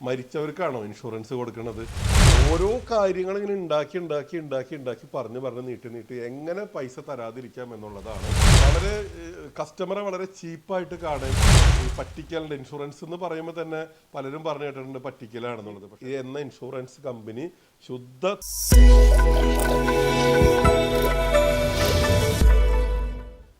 മരിച്ചവർക്കാണോ insurance കൊടുക്കുന്നത് ഓരോ കാര്യങ്ങൾ ഇങ്ങനെ ഉണ്ടാക്കി ഉണ്ടാക്കി ഉണ്ടാക്കി ഉണ്ടാക്കി പറഞ്ഞ് പറഞ്ഞ് നീട്ടി നീട്ടി എങ്ങനെ പൈസ തരാതിരിക്കാം എന്നുള്ളതാണ്. വളരെ കസ്റ്റമറെ വളരെ ചീപ്പായിട്ട് കാണുക ഈ പറ്റിക്കലിന്റെ ഇൻഷുറൻസ് എന്ന് പറയുമ്പോൾ തന്നെ പലരും പറഞ്ഞു കേട്ടിട്ടുണ്ട് പറ്റിക്കലാണെന്നുള്ളത്. പക്ഷേ എന്ന ഇൻഷുറൻസ് കമ്പനി ശുദ്ധ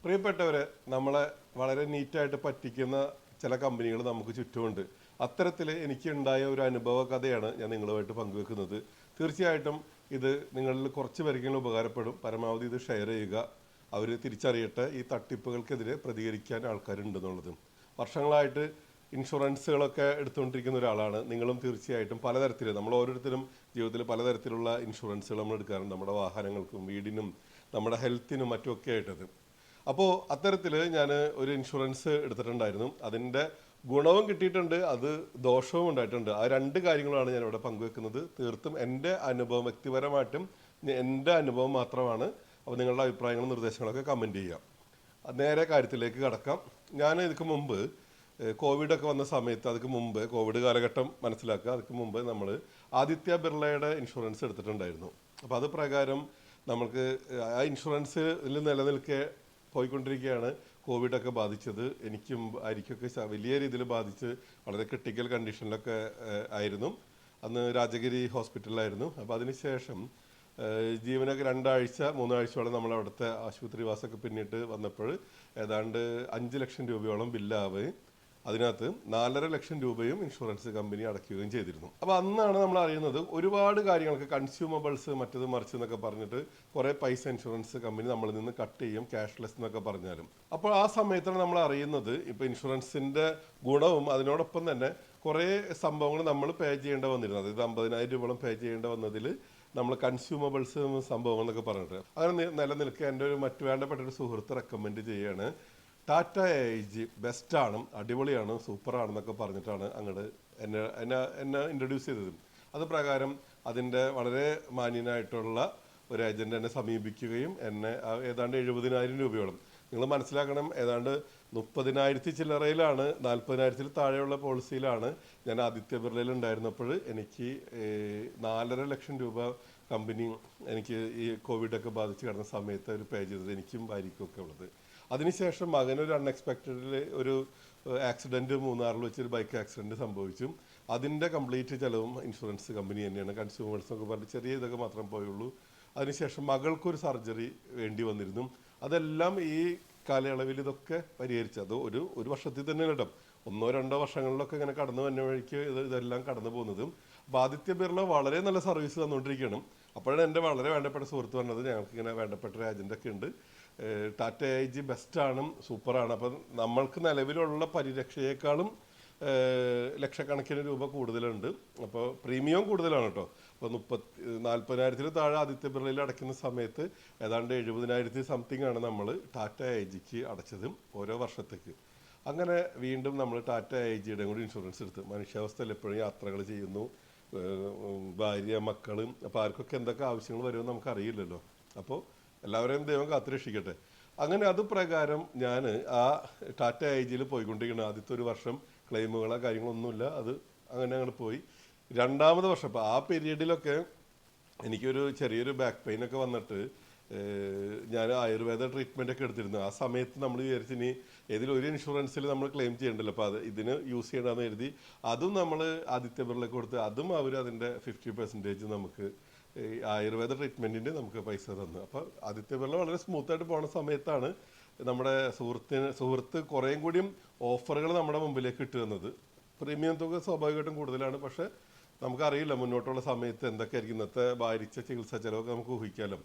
പ്രിയപ്പെട്ടവരെ നമ്മളെ വളരെ നീറ്റായിട്ട് പറ്റിക്കുന്ന ചില കമ്പനികൾ നമുക്ക് ചുറ്റുമുണ്ട്. അത്തരത്തിൽ എനിക്കുണ്ടായ ഒരു അനുഭവ കഥയാണ് ഞാൻ നിങ്ങളുമായിട്ട് പങ്കുവെക്കുന്നത്. തീർച്ചയായിട്ടും ഇത് നിങ്ങളിൽ കുറച്ച് പേർക്കെങ്കിലും ഉപകാരപ്പെടും. പരമാവധി ഇത് ഷെയർ ചെയ്യുക. അവർ തിരിച്ചറിയട്ടെ ഈ തട്ടിപ്പുകൾക്കെതിരെ പ്രതികരിക്കാൻ ആൾക്കാരുണ്ടെന്നുള്ളത്. വർഷങ്ങളായിട്ട് ഇൻഷുറൻസുകളൊക്കെ എടുത്തുകൊണ്ടിരിക്കുന്ന ഒരാളാണ്. നിങ്ങളും തീർച്ചയായിട്ടും പലതരത്തിൽ നമ്മൾ ഓരോരുത്തരും ജീവിതത്തിൽ പലതരത്തിലുള്ള ഇൻഷുറൻസുകൾ നമ്മൾ എടുക്കാറുണ്ട്. നമ്മുടെ വാഹനങ്ങൾക്കും വീടിനും നമ്മുടെ ഹെൽത്തിനും മറ്റുമൊക്കെ ആയിട്ടത്. അപ്പോൾ അത്തരത്തിൽ ഞാൻ ഒരു ഇൻഷുറൻസ് എടുത്തിട്ടുണ്ടായിരുന്നു. അതിന്റെ ഗുണവും കിട്ടിയിട്ടുണ്ട് അത് ദോഷവും ഉണ്ടായിട്ടുണ്ട്. ആ രണ്ട് കാര്യങ്ങളാണ് ഞാൻ ഇവിടെ പങ്കുവെക്കുന്നത്. തീർത്തും എന്റെ അനുഭവം വ്യക്തിപരമായിട്ടും എന്റെ അനുഭവം മാത്രമാണ്. അപ്പോൾ നിങ്ങളുടെ അഭിപ്രായങ്ങളും നിർദ്ദേശങ്ങളൊക്കെ കമന്റ് ചെയ്യാം. നേരെ കാര്യത്തിലേക്ക് കടക്കാം. ഞാൻ ഇതിക്ക് മുമ്പ് കോവിഡൊക്കെ വന്ന സമയത്ത് അതിക്ക് മുമ്പ് കോവിഡ് കാലഘട്ടം മനസ്സിലാക്കുക അതിക്ക് മുമ്പ് നമ്മൾ ആദിത്യ ബിർളയുടെ ഇൻഷുറൻസ് എടുത്തിട്ടുണ്ടായിരുന്നു. അപ്പോൾ അത് പ്രകാരം നമ്മൾക്ക് ആ ഇൻഷുറൻസിൽ നിലനിൽക്കെ പോയിക്കൊണ്ടിരിക്കുകയാണ്. കോവിഡൊക്കെ ബാധിച്ചത് എനിക്കും അരിക്കൊക്കെ വലിയ രീതിയിൽ ബാധിച്ച് വളരെ ക്രിട്ടിക്കൽ കണ്ടീഷനിലൊക്കെ ആയിരുന്നു. അന്ന് രാജഗിരി ഹോസ്പിറ്റലിലായിരുന്നു. അപ്പോൾ അതിനുശേഷം ജീവനൊക്കെ രണ്ടാഴ്ച മൂന്നാഴ്ചയോളം നമ്മൾ അവിടുത്തെ ആശുപത്രി വാസമൊക്കെ പിന്നിട്ട് വന്നപ്പോൾ ഏതാണ്ട് അഞ്ച് ലക്ഷം രൂപയോളം ബില്ലാവുകയും അതിനകത്ത് നാലര ലക്ഷം രൂപയും ഇൻഷുറൻസ് കമ്പനി അടയ്ക്കുകയും ചെയ്തിരുന്നു. അപ്പോൾ അന്നാണ് നമ്മൾ അറിയുന്നത് ഒരുപാട് കാര്യങ്ങൾക്ക് കൺസ്യൂമബിൾസ് മറ്റത് മറിച്ച് എന്നൊക്കെ പറഞ്ഞിട്ട് കുറേ പൈസ ഇൻഷുറൻസ് കമ്പനി നമ്മളിൽ നിന്ന് കട്ട് ചെയ്യും ക്യാഷ്ലെസ് എന്നൊക്കെ പറഞ്ഞാലും. അപ്പോൾ ആ സമയത്താണ് നമ്മൾ അറിയുന്നത് ഇപ്പോൾ ഇൻഷുറൻസിന്റെ ഗുണവും അതിനോടൊപ്പം തന്നെ കുറേ സംഭവങ്ങൾ നമ്മൾ പേ ചെയ്യേണ്ട വന്നിരുന്നു. അതായത് അമ്പതിനായിരം രൂപയോളം പേ ചെയ്യേണ്ട വന്നതിൽ നമ്മൾ കൺസ്യൂമബിൾസ് സംഭവങ്ങൾ എന്നൊക്കെ പറഞ്ഞിട്ട്. അങ്ങനെ നിലനിൽക്കുക എന്റെ ഒരു മറ്റു വേണ്ടപ്പെട്ട ഒരു സുഹൃത്ത് റെക്കമെൻഡ് ചെയ്യാണ്. ടാറ്റ എ ജി ബെസ്റ്റാണ് അടിപൊളിയാണ് സൂപ്പറാണെന്നൊക്കെ പറഞ്ഞിട്ടാണ് അങ്ങോട്ട് എന്നെ എന്നെ എന്നെ ഇൻട്രൊഡ്യൂസ് ചെയ്തത്. അത് പ്രകാരം അതിന്റെ വളരെ മാന്യനായിട്ടുള്ള ഒരു ഏജന്റ് എന്നെ സമീപിക്കുകയും എന്നെ ഏതാണ്ട് എഴുപതിനായിരം രൂപയോളം. നിങ്ങൾ മനസ്സിലാക്കണം ഏതാണ്ട് മുപ്പതിനായിരത്തി ചില്ലറയിലാണ് നാൽപ്പതിനായിരത്തിൽ താഴെയുള്ള പോളിസിയിലാണ് ഞാൻ ആദിത്യ ബിർളയിൽ ഉണ്ടായിരുന്നപ്പോൾ എനിക്ക് നാലര ലക്ഷം രൂപ കമ്പനി എനിക്ക് ഈ കോവിഡൊക്കെ ബാധിച്ച് കിടന്ന സമയത്ത് ഒരു പേ ചെയ്തത് എനിക്കും ഭാര്യയ്ക്കൊക്കെ ഉള്ളത്. അതിനുശേഷം മകനൊരു അൺഎക്സ്പെക്റ്റഡിൽ ഒരു ആക്സിഡന്റ് മൂന്നാറിൽ വെച്ചൊരു ബൈക്ക് ആക്സിഡന്റ് സംഭവിച്ചു. അതിന്റെ കംപ്ലീറ്റ് ചിലവും ഇൻഷുറൻസ് കമ്പനി തന്നെയാണ്. കൺസ്യൂമേഴ്സ് എന്നൊക്കെ പറഞ്ഞ് ചെറിയ ഇതൊക്കെ മാത്രം പോയുള്ളൂ. അതിനുശേഷം മകൾക്കൊരു സർജറി വേണ്ടി വന്നിരുന്നു. അതെല്ലാം ഈ കാലയളവിൽ ഇതൊക്കെ പരിഹരിച്ചു. അത് ഒരു ഒരു വർഷത്തിൽ തന്നെ കേട്ടോ. ഒന്നോ രണ്ടോ വർഷങ്ങളിലൊക്കെ ഇങ്ങനെ കടന്നു വന്ന വഴിക്ക് ഇത് ഇതെല്ലാം കടന്നു പോകുന്നതും. അപ്പോൾ ആദിത്യ ബിർള വളരെ നല്ല സർവീസ് തന്നുകൊണ്ടിരിക്കുകയാണ്. അപ്പോഴാണ് എന്റെ വളരെ വേണ്ടപ്പെട്ട സുഹൃത്ത് പറഞ്ഞത് ഞങ്ങൾക്ക് ഇങ്ങനെ വേണ്ടപ്പെട്ട ഒരു ഏജന്റൊക്കെ ഉണ്ട് ഏഹ് ടാറ്റ ഐ ജി ബെസ്റ്റാണ് സൂപ്പറാണ് അപ്പം നമ്മൾക്ക് നിലവിലുള്ള പരിരക്ഷയേക്കാളും ലക്ഷക്കണക്കിന് രൂപ കൂടുതലുണ്ട്. അപ്പോൾ പ്രീമിയം കൂടുതലാണ് കേട്ടോ. അപ്പോൾ മുപ്പത്തി നാൽപ്പതിനായിരത്തിൽ താഴെ ആദിത്യ ബിർളയിൽ അടയ്ക്കുന്ന സമയത്ത് ഏതാണ്ട് എഴുപതിനായിരത്തി സംതിങ് ആണ് നമ്മൾ ടാറ്റ ഐ ജിക്ക് അടച്ചതും ഓരോ വർഷത്തേക്ക്. അങ്ങനെ വീണ്ടും നമ്മൾ ടാറ്റ ഐ ജിയുടെ കൂടി ഇൻഷുറൻസ് എടുത്ത് മനുഷ്യാവസ്ഥയിൽ എപ്പോഴും യാത്രകൾ ചെയ്യുന്നു. ഭാര്യ മക്കളും അപ്പോൾ ആർക്കൊക്കെ എന്തൊക്കെ ആവശ്യങ്ങൾ വരുമെന്ന് നമുക്കറിയില്ലല്ലോ. അപ്പോൾ എല്ലാവരെയും ദൈവം കാത്തുരക്ഷിക്കട്ടെ. അങ്ങനെ അത് പ്രകാരം ഞാൻ ആ ടാറ്റ ഐ ജിയിൽ പോയിക്കൊണ്ടിരിക്കണം. ആദ്യത്തെ ഒരു വർഷം ക്ലെയിമുകളോ കാര്യങ്ങളൊന്നുമില്ല. അത് അങ്ങനെ അങ്ങോട്ട് പോയി. രണ്ടാമത് വർഷം അപ്പോൾ ആ പീരീഡിലൊക്കെ എനിക്കൊരു ചെറിയൊരു ബാക്ക് പെയിൻ ഒക്കെ വന്നിട്ട് ഞാൻ ആയുർവേദ ട്രീറ്റ്മെന്റ് ഒക്കെ എടുത്തിരുന്നു. ആ സമയത്ത് നമ്മൾ വിചാരിച്ച് ഇനി ഏതെങ്കിലും ഒരു ഇൻഷുറൻസിൽ നമ്മൾ ക്ലെയിം ചെയ്യണ്ടല്ലോ. അപ്പോൾ അത് ഇതിന് യൂസ് ചെയ്യണമെന്ന് കരുതി അതും നമ്മൾ ആദിത്യ ബിർള കൊടുത്ത് അതും അവർ അതിന്റെ ഫിഫ്റ്റി പെർസെന്റേജ് നമുക്ക് ആയുർവേദ ട്രീറ്റ്മെന്റിന്റെ നമുക്ക് പൈസ തന്നു. അപ്പോൾ ആദിത്യ ബിർള വളരെ സ്മൂത്തായിട്ട് പോണ സമയത്താണ് നമ്മുടെ സുഹൃത്തിന് സുഹൃത്ത് കുറേയും കൂടിയും ഓഫറുകൾ നമ്മുടെ മുമ്പിലേക്ക് കിട്ടുന്നത് പ്രീമിയം തുക സ്വാഭാവികമായിട്ടും കൂടുതലാണ്. പക്ഷേ നമുക്കറിയില്ല മുന്നോട്ടുള്ള സമയത്ത് എന്തൊക്കെയായിരിക്കും ഇന്നത്തെ ഭാരിച്ച ചികിത്സാ ചിലവൊക്കെ നമുക്ക് ഊഹിക്കാമല്ലോ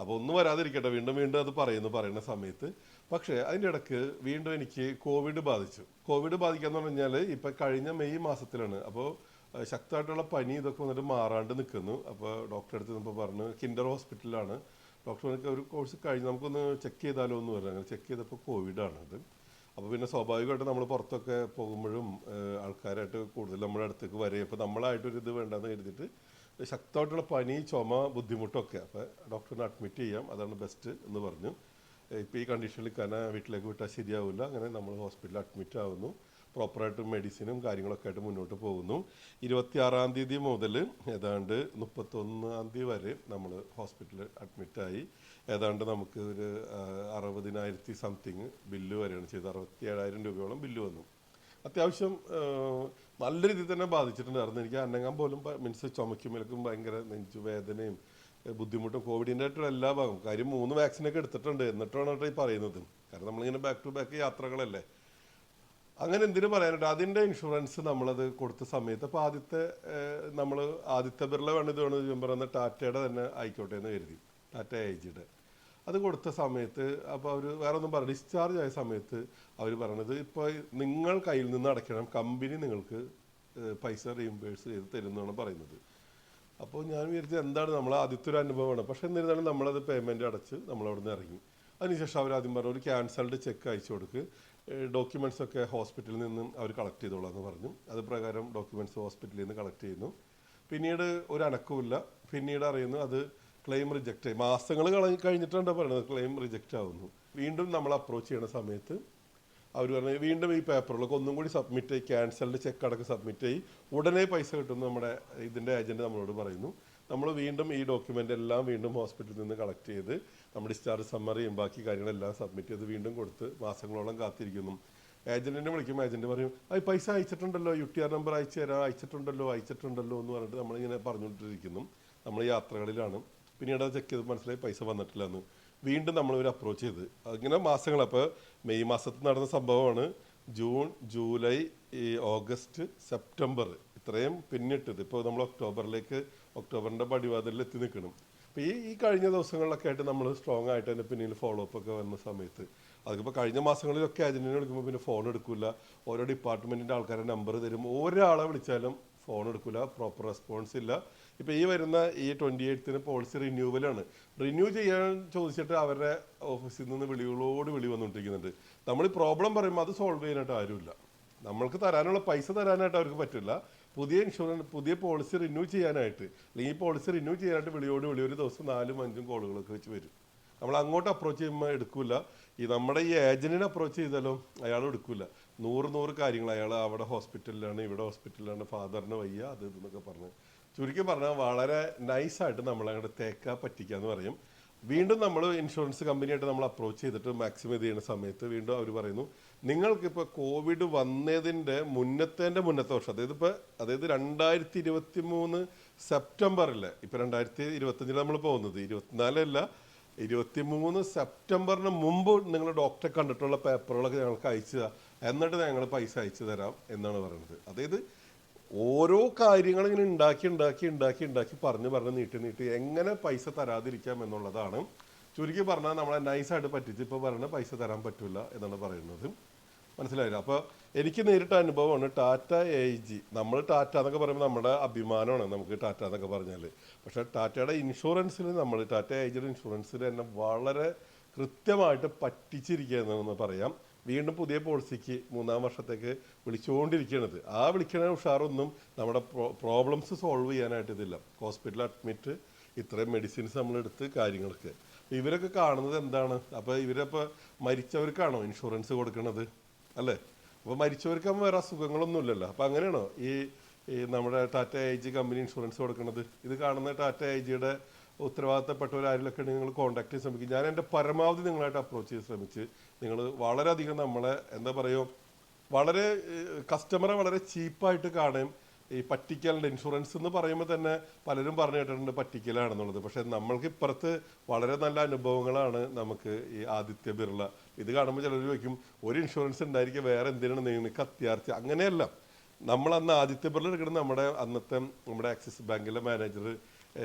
അപ്പോൾ ഒന്നും വരാതിരിക്കട്ടെ വീണ്ടും വീണ്ടും അത് പറയുന്നു പറയുന്ന സമയത്ത്. പക്ഷേ അതിന്റെ ഇടയ്ക്ക് വീണ്ടും എനിക്ക് കോവിഡ് ബാധിച്ചു. കോവിഡ് ബാധിക്കാന്ന് കഴിഞ്ഞാൽ ഇപ്പം കഴിഞ്ഞ മെയ് മാസത്തിലാണ്. അപ്പോൾ ശക്തമായിട്ടുള്ള പനി ഇതൊക്കെ വന്നിട്ട് മാറാണ്ട് നിൽക്കുന്നു അപ്പോൾ ഡോക്ടറെ അടുത്ത് ഇപ്പോൾ പറഞ്ഞു കിൻഡർ ഹോസ്പിറ്റലിലാണ്. ഡോക്ടർ എനിക്ക് ഒരു കോഴ്സ് കഴിഞ്ഞ് നമുക്കൊന്ന് ചെക്ക് ചെയ്താലോ എന്ന് പറഞ്ഞു. അങ്ങനെ ചെക്ക് ചെയ്തപ്പോൾ കോവിഡാണ് അത് അപ്പോൾ പിന്നെ സ്വാഭാവികമായിട്ട് നമ്മൾ പുറത്തൊക്കെ പോകുമ്പോഴും ആൾക്കാരായിട്ട് കൂടുതൽ നമ്മുടെ അടുത്തേക്ക് വരെ അപ്പോൾ നമ്മളായിട്ടൊരു ഇത് വേണ്ടെന്ന് കരുതിയിട്ട് ശക്തമായിട്ടുള്ള പനി ചുമ ബുദ്ധിമുട്ടൊക്കെ. അപ്പോൾ ഡോക്ടറിനെ അഡ്മിറ്റ് ചെയ്യാം. അതാണ് ബെസ്റ്റ് എന്ന് പറഞ്ഞു. ഇപ്പോൾ ഈ കണ്ടീഷനിൽ കന വീട്ടിലേക്ക് വിട്ടാൽ ശരിയാവില്ല അങ്ങനെ നമ്മൾ ഹോസ്പിറ്റലിൽ അഡ്മിറ്റ് ആവുന്നു. പ്രോപ്പറായിട്ട് മെഡിസിനും കാര്യങ്ങളൊക്കെ ആയിട്ട് മുന്നോട്ട് പോകുന്നു. ഇരുപത്തിയാറാം തീയതി മുതൽ ഏതാണ്ട് മുപ്പത്തൊന്നാം തീയതി വരെ നമ്മൾ ഹോസ്പിറ്റലിൽ അഡ്മിറ്റായി ഏതാണ്ട് നമുക്ക് ഒരു അറുപതിനായിരത്തി സംതിങ് ബില്ല് വരെയാണ് ചെയ്തത്. അറുപത്തി ഏഴായിരം രൂപയോളം ബില്ല് വന്നു. അത്യാവശ്യം നല്ല രീതിയിൽ തന്നെ ബാധിച്ചിട്ടുണ്ടായിരുന്നു എനിക്ക് അന്നങ്ങാൻ പോലും മീൻസ് ചുമക്കുമ്പോഴേക്കും ഭയങ്കര നെഞ്ചു വേദനയും ബുദ്ധിമുട്ടും കോവിഡിന്റെ ആയിട്ടുള്ള എല്ലാ ഭാഗവും. കാര്യം മൂന്ന് വാക്സിനൊക്കെ എടുത്തിട്ടുണ്ട്. എന്നിട്ടാണ് കേട്ടോ ഈ പറയുന്നത്. കാരണം നമ്മളിങ്ങനെ ബാക്ക് ടു ബാക്ക് യാത്രകളല്ലേ. അങ്ങനെ എന്തിനു പറയാനുണ്ട്? അതിന്റെ ഇൻഷുറൻസ് നമ്മളത് കൊടുത്ത സമയത്ത് അപ്പോൾ ആദ്യത്തെ നമ്മൾ ആദ്യത്തെ ബിർള വേണ്ടത് വേണമെന്ന് ഞാൻ പറയുന്ന ടാറ്റയുടെ തന്നെ ആയിക്കോട്ടെ എന്ന് കരുതി. ടാറ്റ ഐ ജിയുടെ അത് കൊടുത്ത സമയത്ത് അപ്പോൾ അവർ വേറെ ഒന്നും പറഞ്ഞു ഡിസ്ചാർജ് ആയ സമയത്ത് അവർ പറഞ്ഞത് ഇപ്പോൾ നിങ്ങൾ കയ്യിൽ നിന്ന് അടയ്ക്കണം കമ്പനി നിങ്ങൾക്ക് പൈസ റീംബേഴ്സ് ചെയ്ത് തരുന്നതാണ് പറയുന്നത്. അപ്പോൾ ഞാൻ വിചാരിച്ചത് എന്താണ് നമ്മൾ ആദ്യത്തെ ഒരു അനുഭവമാണ്. പക്ഷെ എന്നിരുന്നാലും നമ്മളത് പേയ്മെന്റ് അടച്ച് നമ്മളവിടെ നിന്ന് ഇറങ്ങി. അതിനുശേഷം അവർ ആദ്യം പറഞ്ഞു ഒരു ക്യാൻസൽഡ് ചെക്ക് അയച്ചു കൊടുക്ക്. ഡോക്യുമെന്റ്സ് ഒക്കെ ഹോസ്പിറ്റലിൽ നിന്നും അവർ കളക്ട് ചെയ്തോളാം എന്ന് പറഞ്ഞു. അത് പ്രകാരം ഡോക്യുമെന്റ്സ് ഹോസ്പിറ്റലിൽ നിന്ന് കളക്ട് ചെയ്യുന്നു. പിന്നീട് ഒരു അനക്കവുമില്ല. പിന്നീട് അറിയുന്നു അത് ക്ലെയിം റിജക്റ്റ് ആയി. മാസങ്ങൾ കഴിഞ്ഞിട്ടാണ് പറയുന്നത് ക്ലെയിം റിജക്റ്റ് ആവുന്നു. വീണ്ടും നമ്മൾ അപ്രോച്ച് ചെയ്യുന്ന സമയത്ത് അവർ പറഞ്ഞു വീണ്ടും ഈ പേപ്പറുകളൊക്കെ ഒന്നും കൂടി സബ്മിറ്റ് ആയി ക്യാൻസൽഡ് ചെക്ക് അടക്കം സബ്മിറ്റ് ആയി. ഉടനെ പൈസ കിട്ടുമെന്ന് നമ്മുടെ ഇതിന്റെ ഏജന്റ് നമ്മളോട് പറയുന്നു. നമ്മൾ വീണ്ടും ഈ ഡോക്യുമെന്റ് എല്ലാം വീണ്ടും ഹോസ്പിറ്റലിൽ നിന്ന് കളക്ട് ചെയ്ത് നമ്മൾ ഡിസ്ചാർജ് സമ്മറിയും ബാക്കി കാര്യങ്ങളെല്ലാം സബ്മിറ്റ് ചെയ്ത് വീണ്ടും കൊടുത്ത് മാസങ്ങളോളം കാത്തിരിക്കുന്നു. ഏജന്റിനെ വിളിക്കും. ഏജന്റ് പറയും അത് പൈസ അയച്ചിട്ടുണ്ടല്ലോ. യു ടി ആർ നമ്പർ അയച്ചു തരാം. അയച്ചിട്ടുണ്ടല്ലോ. അയച്ചിട്ടുണ്ടല്ലോ. എന്ന് പറഞ്ഞിട്ട് നമ്മളിങ്ങനെ പറഞ്ഞുകൊണ്ടിരിക്കുന്നു. നമ്മൾ യാത്രകളിലാണ്. പിന്നീട് അത് ചെക്ക് ചെയ്ത് മനസ്സിലായി പൈസ വന്നിട്ടില്ല എന്ന് വീണ്ടും നമ്മൾ ഒരു അപ്രോച്ച് ചെയ്ത്. അങ്ങനെ മാസങ്ങൾ അപ്പോൾ മെയ് മാസത്തിൽ നടന്ന സംഭവമാണ്. ജൂൺ ജൂലൈ ഓഗസ്റ്റ് സെപ്റ്റംബർ ഇത്രയും പിന്നിട്ടത്. ഇപ്പോൾ നമ്മൾ ഒക്ടോബറിലേക്ക് ഒക്ടോബറിന്റെ പടിവാതിലിൽ എത്തി നിൽക്കണം. അപ്പോൾ ഈ ഈ കഴിഞ്ഞ ദിവസങ്ങളിലൊക്കെ ആയിട്ട് നമ്മൾ സ്ട്രോങ് ആയിട്ട് അതിന്റെ പിന്നിൽ ഫോളോ അപ്പ് ഒക്കെ വന്ന സമയത്ത്. അതിപ്പോൾ കഴിഞ്ഞ മാസങ്ങളിലൊക്കെ ഏജന്റിനെ വിളിക്കുമ്പോൾ പിന്നെ ഫോൺ എടുക്കില്ല ഓരോ ഡിപ്പാർട്ട്മെന്റിന്റെ ആൾക്കാരുടെ നമ്പർ തരും. ഒരാളെ വിളിച്ചാലും ഫോൺ എടുക്കില്ല പ്രോപ്പർ റെസ്പോൺസ് ഇല്ല. ഇപ്പോൾ ഈ വരുന്ന ഈ ട്വന്റി എയ്ത്തിന് പോളിസി റിന്യൂവലാണ് റിന്യൂ ചെയ്യാൻ ചോദിച്ചിട്ട് അവരുടെ ഓഫീസിൽ നിന്ന് വിളികളോട് വിളി വന്നുകൊണ്ടിരിക്കുന്നുണ്ട് നമ്മൾ ഈ പ്രോബ്ലം പറയുമ്പോൾ അത് സോൾവ് ചെയ്യാനായിട്ട് ആരുമില്ല. നമ്മൾക്ക് തരാനുള്ള പൈസ തരാനായിട്ട് അവർക്ക് പറ്റില്ല. പുതിയ ഇൻഷുറൻസ് പുതിയ പോളിസി റിന്യൂ ചെയ്യാനായിട്ട് അല്ലെങ്കിൽ ഈ പോളിസി റിന്യൂ ചെയ്യാനായിട്ട് വിളിയോട് വിളി ഒരു ദിവസം നാലും അഞ്ചും കോളുകളൊക്കെ വെച്ച് വരും. നമ്മൾ അങ്ങോട്ട് അപ്രോച്ച് ചെയ്യുമ്പോൾ എടുക്കില്ല ഈ നമ്മുടെ ഈ ഏജന്റിനെ അപ്രോച്ച് ചെയ്താലും അയാൾ എടുക്കില്ല നൂറ് നൂറ് കാര്യങ്ങൾ അയാൾ അവിടെ ഹോസ്പിറ്റലിലാണ് ഇവിടെ ഹോസ്പിറ്റലിലാണ് ഫാദറിന് വയ്യ അത് ഇതെന്നൊക്കെ പറഞ്ഞ്. ചുരുക്കി പറഞ്ഞാൽ വളരെ നൈസായിട്ട് നമ്മളങ്ങോട്ട് പറ്റിക്കുക എന്ന് പറയും. വീണ്ടും നമ്മൾ ഇൻഷുറൻസ് കമ്പനിയായിട്ട് നമ്മൾ അപ്രോച്ച് ചെയ്തിട്ട് മാക്സിമം ഇത് ചെയ്യുന്ന സമയത്ത് വീണ്ടും അവർ പറയുന്നു നിങ്ങൾക്കിപ്പോൾ കോവിഡ് വന്നതിന്റെ മുന്നത്തേന്റെ മുന്നത്തെ വർഷം അതായത് ഇപ്പോൾ അതായത് രണ്ടായിരത്തി ഇരുപത്തി മൂന്ന് സെപ്റ്റംബറിൽ ഇപ്പോൾ രണ്ടായിരത്തി ഇരുപത്തഞ്ചിൽ നമ്മൾ പോകുന്നത് ഇരുപത്തിനാലല്ല ഇരുപത്തി മൂന്ന് സെപ്റ്റംബറിന് മുമ്പ് നിങ്ങൾ ഡോക്ടറെ കണ്ടിട്ടുള്ള പേപ്പറുകളൊക്കെ ഞങ്ങൾക്ക് അയച്ചു എന്നിട്ട് ഞങ്ങൾ പൈസ അയച്ചു തരാം എന്നാണ് പറയുന്നത് അതായത് ഓരോ കാര്യങ്ങൾ ഇങ്ങനെ ഉണ്ടാക്കി ഉണ്ടാക്കി ഉണ്ടാക്കി ഉണ്ടാക്കി പറഞ്ഞ് പറഞ്ഞ് നീട്ടി നീട്ടി എങ്ങനെ പൈസ തരാതിരിക്കാം എന്നുള്ളതാണ്. ചുരുക്കി പറഞ്ഞാൽ നമ്മളെ നൈസായിട്ട് പറ്റിച്ച് ഇപ്പോൾ പറഞ്ഞ പൈസ തരാൻ പറ്റില്ല എന്നാണ് പറയുന്നത്. മനസ്സിലായില്ല? അപ്പോൾ എനിക്ക് നേരിട്ട അനുഭവമാണ് ടാറ്റ എ ജി നമ്മൾ ടാറ്റ എന്നൊക്കെ പറയുമ്പോൾ നമ്മുടെ അഭിമാനമാണ് നമുക്ക് ടാറ്റ എന്നൊക്കെ പറഞ്ഞാൽ പക്ഷേ ടാറ്റയുടെ ഇൻഷുറൻസിൽ നമ്മൾ ടാറ്റ എ ജിയുടെ ഇൻഷുറൻസിൽ തന്നെ വളരെ കൃത്യമായിട്ട് പറ്റിച്ചിരിക്കുകയെന്ന് പറയാം. വീണ്ടും പുതിയ പോളിസിക്ക് മൂന്നാം വർഷത്തേക്ക് വിളിച്ചുകൊണ്ടിരിക്കുന്നത് ആ വിളിക്കണ ഉഷാറൊന്നും നമ്മുടെ പ്രോബ്ലംസ് സോൾവ് ചെയ്യാനായിട്ട് ഇതില്ല. ഹോസ്പിറ്റലിൽ അഡ്മിറ്റ് ഇത്രയും മെഡിസിൻസ് നമ്മളെടുത്ത് കാര്യങ്ങൾക്ക് ഇവരൊക്കെ കാണുന്നത് എന്താണ്? അപ്പോൾ ഇവരപ്പോൾ മരിച്ചവർക്കാണോ ഇൻഷുറൻസ് കൊടുക്കുന്നത് അല്ലേ? അപ്പോൾ മരിച്ചവർക്കാകുമ്പോൾ വേറെ അസുഖങ്ങളൊന്നുമില്ലല്ലോ അപ്പോൾ അങ്ങനെയാണോ ഈ ഈ നമ്മുടെ Tata I G company insurance കൊടുക്കുന്നത് ഇത് കാണുന്ന ടാറ്റ ഐ ജിയുടെ ഉത്തരവാദിത്തപ്പെട്ടവരാരിലൊക്കെ നിങ്ങൾ കോൺടാക്ട് ചെയ്യാൻ ശ്രമിക്കും. ഞാൻ എന്റെ പരമാവധി നിങ്ങളായിട്ട് അപ്രോച്ച് ചെയ്ത് ശ്രമിച്ച് നിങ്ങൾ വളരെയധികം നമ്മളെ എന്താ പറയുക വളരെ കസ്റ്റമറെ വളരെ ചീപ്പായിട്ട് കാണുകയും ഈ പറ്റിക്കലിന്റെ ഇൻഷുറൻസ് എന്ന് പറയുമ്പോൾ തന്നെ പലരും പറഞ്ഞു കേട്ടിട്ടുണ്ട് പറ്റിക്കലാണെന്നുള്ളത് പക്ഷേ നമ്മൾക്ക് ഇപ്പുറത്ത് വളരെ നല്ല അനുഭവങ്ങളാണ് നമുക്ക് ഈ ആദിത്യ ബിർള. ഇത് കാണുമ്പോൾ ചിലർ ചോദിക്കും ഒരു ഇൻഷുറൻസ് ഉണ്ടായിരിക്കും വേറെ എന്തിനാണ് നിങ്ങൾക്ക് അത്യാർത്തി? അങ്ങനെയല്ല. നമ്മൾ അന്ന് ആദിത്യ ബിർള എടുക്കുന്നത് നമ്മുടെ അന്നത്തെ നമ്മുടെ ആക്സിസ് ബാങ്കിലെ മാനേജർ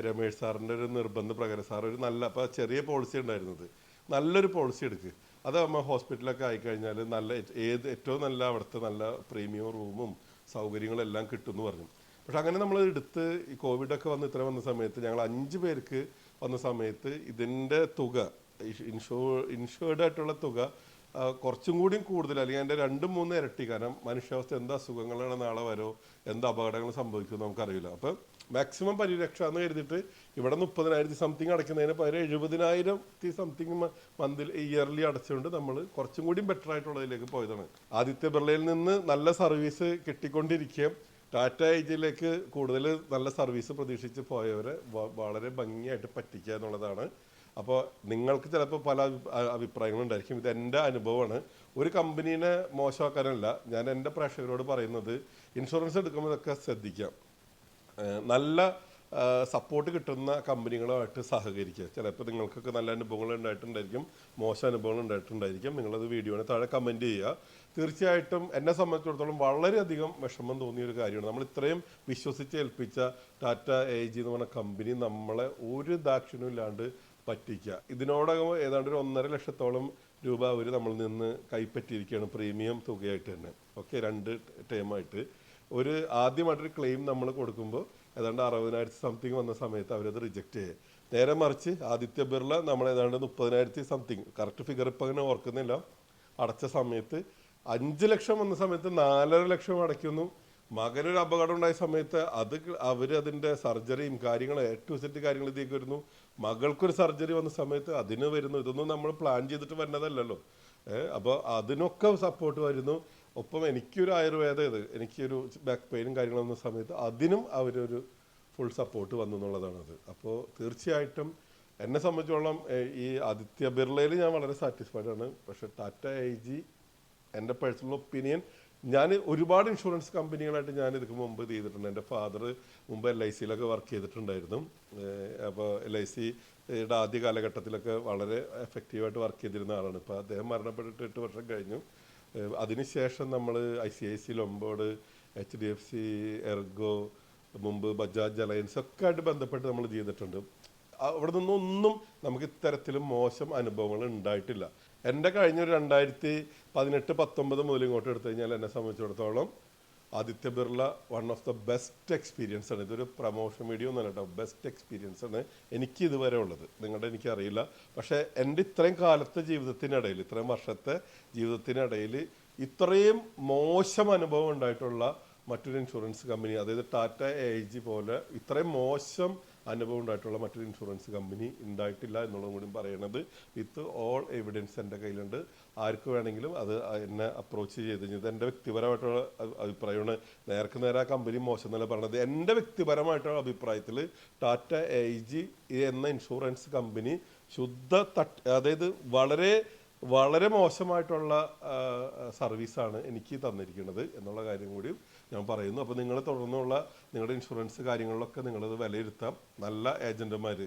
രമേഷ് സാറിന്റെ ഒരു നിർബന്ധ പ്രകാരം സാർ ഒരു നല്ല അപ്പോൾ ചെറിയ പോളിസി ഉണ്ടായിരുന്നത്. നല്ലൊരു പോളിസി എടുക്കുക അത് നമ്മൾ ഹോസ്പിറ്റലൊക്കെ ആയിക്കഴിഞ്ഞാൽ നല്ല ഏത് ഏറ്റവും നല്ല അവിടുത്തെ നല്ല പ്രീമിയം റൂമും സൗകര്യങ്ങളെല്ലാം കിട്ടും എന്ന് പറഞ്ഞു. പക്ഷെ അങ്ങനെ നമ്മൾ എടുത്ത് ഈ കോവിഡൊക്കെ വന്ന് ഇത്ര വന്ന സമയത്ത് ഞങ്ങൾ അഞ്ച് പേർക്ക് വന്ന സമയത്ത് ഇതിന്റെ തുക ഇൻഷൂ ഇൻഷുർഡ് ആയിട്ടുള്ള തുക കുറച്ചും കൂടിയും കൂടുതൽ അല്ലെങ്കിൽ അതിന്റെ രണ്ടും മൂന്ന് ഇരട്ടി കാരണം മനുഷ്യാവസ്ഥ എന്ത് അസുഖങ്ങളാണ് നാളെ വരോ എന്ത് അപകടങ്ങൾ സംഭവിക്കുമെന്ന് നമുക്കറിയില്ല. അപ്പം മാക്സിമം പരിരക്ഷ എന്ന് കരുതിയിട്ട് ഇവിടെ മുപ്പതിനായിരത്തി സംതിങ് അടയ്ക്കുന്നതിന് പകരം എഴുപതിനായിരത്തി സംതിങ് മന്തിൽ ഇയർലി അടച്ചുകൊണ്ട് നമ്മൾ കുറച്ചും കൂടി ബെറ്റർ ആയിട്ടുള്ളതിലേക്ക് പോയതാണ്. ആദിത്യ ബിർളയിൽ നിന്ന് നല്ല സർവീസ് കിട്ടിക്കൊണ്ടിരിക്കുകയും ടാറ്റ ഏജിലേക്ക് കൂടുതൽ നല്ല സർവീസ് പ്രതീക്ഷിച്ച് പോയവരെ വളരെ ഭംഗിയായിട്ട് പറ്റിക്കുക എന്നുള്ളതാണ്. അപ്പോൾ നിങ്ങൾക്ക് ചിലപ്പോൾ പല അഭിപ്രായങ്ങളുണ്ടായിരിക്കും. ഇത് എന്റെ അനുഭവമാണ്. ഒരു കമ്പനീനെ മോശമാക്കാനല്ല. ഞാൻ എന്റെ പ്രേക്ഷകരോട് പറയുന്നത് ഇൻഷുറൻസ് എടുക്കുമ്പോഴൊക്കെ ശ്രദ്ധിക്കാം. നല്ല സപ്പോർട്ട് കിട്ടുന്ന കമ്പനികളുമായിട്ട് സഹകരിക്കുക. ചിലപ്പോൾ നിങ്ങൾക്കൊക്കെ നല്ല അനുഭവങ്ങൾ ഉണ്ടായിട്ടുണ്ടായിരിക്കും മോശം അനുഭവങ്ങൾ ഉണ്ടായിട്ടുണ്ടായിരിക്കും. നിങ്ങളത് വീഡിയോനെ താഴെ കമന്റ് ചെയ്യുക. തീർച്ചയായിട്ടും എന്നെ സംബന്ധിച്ചിടത്തോളം വളരെയധികം വിഷമം തോന്നിയ ഒരു കാര്യമാണ്. നമ്മൾ ഇത്രയും വിശ്വസിച്ച് ഏൽപ്പിച്ച ടാറ്റ എ ജി എന്ന് പറഞ്ഞ കമ്പനി നമ്മളെ ഒരു ദാക്ഷിണ്യം ഇല്ലാണ്ട് പറ്റിക്കുക. ഇതിനോടകം ഏതാണ്ട് ഒരു ഒന്നര ലക്ഷത്തോളം രൂപ അവർ നമ്മളിൽ നിന്ന് കൈപ്പറ്റിയിരിക്കുകയാണ്. പ്രീമിയം തുകയായിട്ട് തന്നെ. ഓക്കെ രണ്ട് ടേമായിട്ട് ഒരു ആദ്യമായിട്ടൊരു ക്ലെയിം നമ്മൾ കൊടുക്കുമ്പോൾ ഏതാണ്ട് അറുപതിനായിരത്തി സംതിങ് വന്ന സമയത്ത് അവരത് റിജക്റ്റ് ചെയ്യും നേരെ മറിച്ച് ആദിത്യ ബിർള നമ്മൾ ഏതാണ്ട് മുപ്പതിനായിരത്തി സംതിങ് കറക്റ്റ് ഫിഗർ ഇപ്പം അങ്ങനെ ഓർക്കുന്നില്ല. അടച്ച സമയത്ത് അഞ്ച് ലക്ഷം വന്ന സമയത്ത് നാലര ലക്ഷം അടയ്ക്കുന്നു. മകനൊരു അപകടം ഉണ്ടായ സമയത്ത് അത് അവർ അതിന്റെ സർജറിയും കാര്യങ്ങളും എ ടു സെറ്റ് കാര്യങ്ങൾ ഇതിലേക്ക് വരുന്നു. മകൾക്കൊരു സർജറി വന്ന സമയത്ത് അതിന് വരുന്നു. ഇതൊന്നും നമ്മൾ പ്ലാൻ ചെയ്തിട്ട് വരുന്നതല്ലല്ലോ അപ്പോൾ അതിനൊക്കെ സപ്പോർട്ട് വരുന്നു. ഒപ്പം എനിക്കൊരു ആയുർവേദം ഇത്. എനിക്കൊരു ബാക്ക് പെയിനും കാര്യങ്ങളും വന്ന സമയത്ത് അതിനും അവരൊരു ഫുൾ സപ്പോർട്ട് വന്നു എന്നുള്ളതാണ് അത് അപ്പോൾ തീർച്ചയായിട്ടും എന്നെ സംബന്ധിച്ചോളം ഈ ആദിത്യ ബിർളയിൽ ഞാൻ വളരെ സാറ്റിസ്ഫൈഡ് ആണ്. പക്ഷെ ടാറ്റ ഐ ജി എന്റെ പേഴ്സണൽ ഒപ്പീനിയൻ ഞാൻ ഒരുപാട് ഇൻഷുറൻസ് കമ്പനികളായിട്ട് ഞാൻ ഇതിന് മുമ്പ് ഇത് ചെയ്തിട്ടുണ്ട്. എന്റെ ഫാദർ മുമ്പ് എൽ ഐ സിയിലൊക്കെ വർക്ക് ചെയ്തിട്ടുണ്ടായിരുന്നു. അപ്പോൾ എൽ ഐ സിയുടെ ആദ്യ കാലഘട്ടത്തിലൊക്കെ വളരെ എഫക്റ്റീവായിട്ട് വർക്ക് ചെയ്തിരുന്ന ആളാണ്. ഇപ്പോൾ അദ്ദേഹം മരണപ്പെട്ടിട്ട് എട്ട് വർഷം കഴിഞ്ഞു. അതിനുശേഷം നമ്മൾ I C I C ലൊമ്പോട് H D F C Ergo മുമ്പ് ബജാജ് അലയൻസ് ഒക്കെ ആയിട്ട് ബന്ധപ്പെട്ട് നമ്മൾ ചെയ്തിട്ടുണ്ട്. അവിടെ നിന്നൊന്നും നമുക്ക് ഇത്തരത്തിലും മോശം അനുഭവങ്ങൾ ഉണ്ടായിട്ടില്ല. എന്റെ കഴിഞ്ഞ ഒരു രണ്ടായിരത്തി പതിനെട്ട് പത്തൊമ്പത് മുതൽ ഇങ്ങോട്ട് എടുത്തു കഴിഞ്ഞാൽ എന്നെ സംബന്ധിച്ചിടത്തോളം Aditya Birla one of the best experience ആണ്. ഇതൊരു പ്രൊമോഷൻ വീഡിയോ ഒന്നല്ല കേട്ടോ ബെസ്റ്റ് എക്സ്പീരിയൻസ് ആണ്. എനിക്ക് ഇതുവരെ ഉള്ളത്. നിങ്ങളുടെ എനിക്കറിയില്ല പക്ഷേ എന്റെ ഇത്രയും കാലത്തെ ജീവിതത്തിനിടയിൽ ഇത്രയും വർഷത്തെ ജീവിതത്തിനിടയിൽ ഇത്രയും മോശം അനുഭവം ഉണ്ടായിട്ടുള്ള മറ്റൊരു ഇൻഷുറൻസ് കമ്പനി അതായത് ടാറ്റ എ ജി പോലെ ഇത്രയും മോശം അനുഭവം ഉണ്ടായിട്ടുള്ള മറ്റൊരു ഇൻഷുറൻസ് കമ്പനി ഉണ്ടായിട്ടില്ല എന്നുള്ളതും കൂടി പറയണത് വിത്ത് ഓൾ എവിഡൻസ് എന്റെ കയ്യിലുണ്ട്. ആർക്ക് വേണമെങ്കിലും അത് എന്നെ അപ്രോച്ച് ചെയ്ത് ഇത് എന്റെ വ്യക്തിപരമായിട്ടുള്ള അഭിപ്രായമാണ്. നേർക്ക് നേരെ ആ കമ്പനി മോശം എന്നല്ല പറഞ്ഞത് എന്റെ വ്യക്തിപരമായിട്ടുള്ള അഭിപ്രായത്തിൽ ടാറ്റ എ ജി എന്ന ഇൻഷുറൻസ് കമ്പനി ശുദ്ധ തട്ട് അതായത് വളരെ വളരെ മോശമായിട്ടുള്ള സർവീസാണ് എനിക്ക് തന്നിരിക്കുന്നത് എന്നുള്ള കാര്യം കൂടി ഞാൻ പറയുന്നു. അപ്പോൾ നിങ്ങൾ തുടർന്നുള്ള നിങ്ങളുടെ ഇൻഷുറൻസ് കാര്യങ്ങളിലൊക്കെ നിങ്ങളത് വിലയിരുത്താം. നല്ല ഏജന്റുമാർ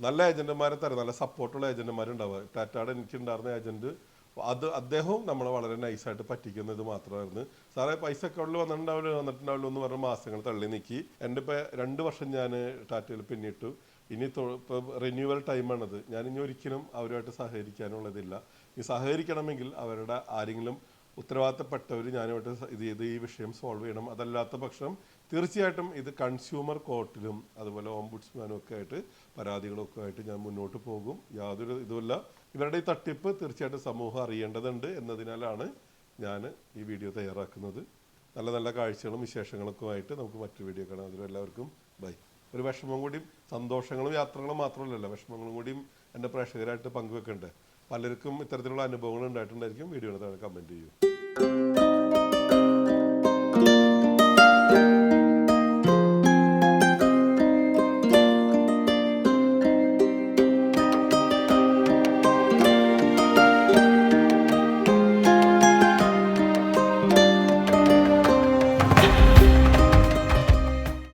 നല്ല ഏജന്റുമാരെ തരാം. നല്ല സപ്പോർട്ടുള്ള ഏജന്റുമാരുണ്ടാവുക ടാറ്റാടെ എനിക്ക് എനിക്കുണ്ടായിരുന്ന ഏജന്റ് അത് അദ്ദേഹവും നമ്മളെ വളരെ നൈസായിട്ട് പറ്റിക്കുന്നത് മാത്രമായിരുന്നു. സാറേ പൈസ അക്കൗണ്ടിൽ വന്നിട്ടുണ്ടാവില്ല? വന്നിട്ടുണ്ടാവില്ല എന്ന് പറഞ്ഞ മാസങ്ങൾ തള്ളി നീക്കി. എന്റെ ഇപ്പോൾ രണ്ട് വർഷം ഞാൻ ടാറ്റയിൽ പിന്നിട്ടു. ഇനി ഇപ്പോൾ റിന്യൂവൽ ടൈമാണത് ഞാൻ ഇനി ഒരിക്കലും അവരുമായിട്ട് സഹകരിക്കാനുള്ളതില്ല. ഈ സഹകരിക്കണമെങ്കിൽ അവരുടെ ആരെങ്കിലും ഉത്തരവാദിത്തപ്പെട്ടവർ സ- ഇത് ചെയ്ത് ഈ വിഷയം സോൾവ് ചെയ്യണം. അതല്ലാത്ത പക്ഷം തീർച്ചയായിട്ടും ഇത് കൺസ്യൂമർ കോർട്ടിലും അതുപോലെ ഓംബുഡ്സ്മാനും ഒക്കെ ആയിട്ട് പരാതികളൊക്കെ ആയിട്ട് ഞാൻ മുന്നോട്ട് പോകും. യാതൊരു ഇതുമില്ല. ഇവരുടെ ഈ തട്ടിപ്പ് തീർച്ചയായിട്ടും സമൂഹം അറിയേണ്ടതുണ്ട് എന്നതിനാലാണ് ഞാൻ ഈ വീഡിയോ തയ്യാറാക്കുന്നത്. നല്ല നല്ല കാഴ്ചകളും വിശേഷങ്ങളൊക്കെ ആയിട്ട് നമുക്ക് മറ്റൊരു വീഡിയോ കാണാം. അതിലും എല്ലാവർക്കും ബൈ ഒരു വിഷമം കൂടിയും സന്തോഷങ്ങളും യാത്രകളും മാത്രമല്ലല്ലോ. വിഷമങ്ങളും കൂടിയും എന്റെ പ്രേക്ഷകരായിട്ട് പങ്കുവെക്കണ്ടേ? പലർക്കും ഇത്തരത്തിലുള്ള അനുഭവങ്ങൾ ഉണ്ടായിട്ടുണ്ടായിരിക്കും. വീഡിയോയുടെ താഴെ കമന്റ് ചെയ്യൂ.